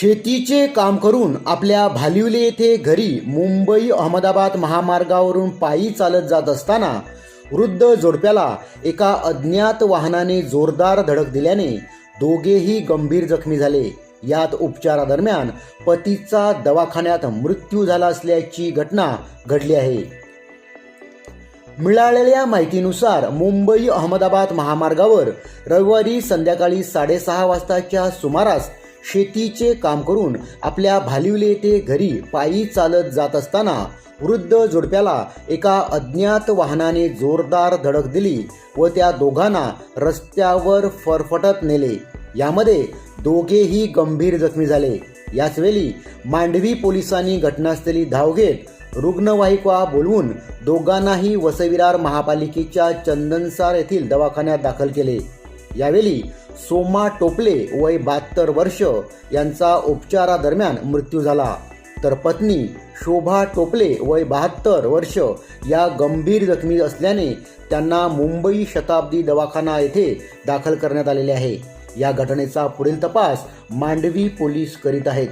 शेतीचे काम करून आपल्या भालिवले येथे घरी मुंबई अहमदाबाद महामार्गावरून पायी चालत जात असताना वृद्ध जोडप्याला एका अज्ञात वाहनाने जोरदार धडक दिल्याने दोघेही गंभीर जखमी झाले. यात उपचारादरम्यान पतीचा दवाखान्यात मृत्यू झाला असल्याची घटना घडली आहे. मिळालेल्या माहितीनुसार मुंबई अहमदाबाद महामार्गावर रविवारी संध्याकाळी साडेसहा वाजताच्या सुमारास शेतीचे काम करून आपल्या भालिवले येथे घरी पायी चालत जात असताना वृद्ध जोडप्याला एका अज्ञात वाहनाने जोरदार धडक दिली व त्या दोघांना रस्त्यावर फरफटत नेले. यामध्ये दोघेही गंभीर जखमी झाले. याचवेळी मांडवी पोलिसांनी घटनास्थळी धाव घेत रुग्णवाहिका बोलवून दोघांनाही वसविरार महापालिकेच्या चंदनसार येथील दवाखान्यात दाखल केले. यावेळी सोमा टोपले वय बहात्तर वर्ष यांचा उपचारादरम्यान मृत्यू झाला. तर पत्नी शोभा टोपले वय बहात्तर वर्ष या गंभीर जखमी असल्याने त्यांना मुंबई शताब्दी दवाखाना येथे दाखल करण्यात आलेले आहे. या घटनेचा पुढील तपास मांडवी पोलीस करीत आहेत.